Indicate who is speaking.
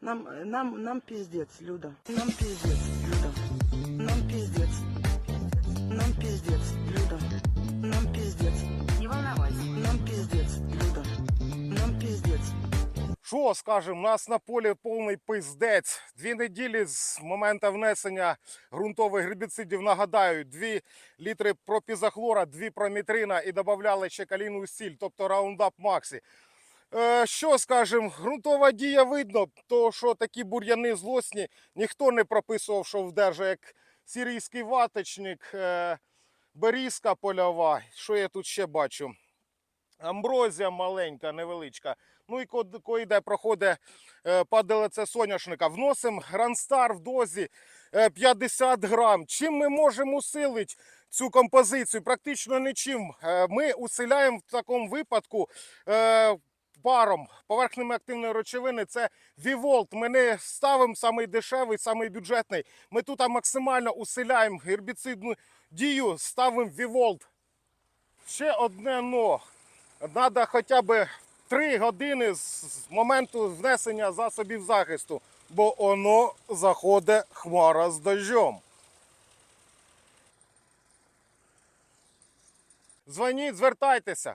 Speaker 1: Нам, нам, нам пиздец, Люда. Нам пиздец, Люда. Нам пиздец. Нам пиздец, Люда. Нам пиздец.
Speaker 2: Не волновайся.
Speaker 1: Нам пиздец, Люда. Нам пиздец.
Speaker 3: Що скажемо, у нас на полі повний пиздець. Дві неділі з моменту внесення ґрунтових гербіцидів, нагадаю, 2 літри пропізахлора, 2 промітрина і додавали ще калійну сіль, тобто раундап Максі. Е, що скажемо, ґрунтова дія видно, то що такі бур'яни злосні ніхто не прописував, що вдержа, як сирійський ваточник, е, берізка польова. Що я тут ще бачу? Амброзія маленька, невеличка. Ну і ко- коли йде, проходить е, падалиця соняшника. Вносимо гранстар в дозі е, 50 грам. Чим ми можемо усилити цю композицію? Практично нічим. Ми усиляємо в такому випадку паром поверхневої активної речовини. Це Віволт. Ми не ставимо самий дешевий, самий бюджетний. Ми тут максимально усиляємо гербіцидну дію, ставимо Віволт. Ще одне но. Треба хоча б 3 години з моменту внесення засобів захисту, бо воно заходить хмара з дощом. Дзвоніть, звертайтеся.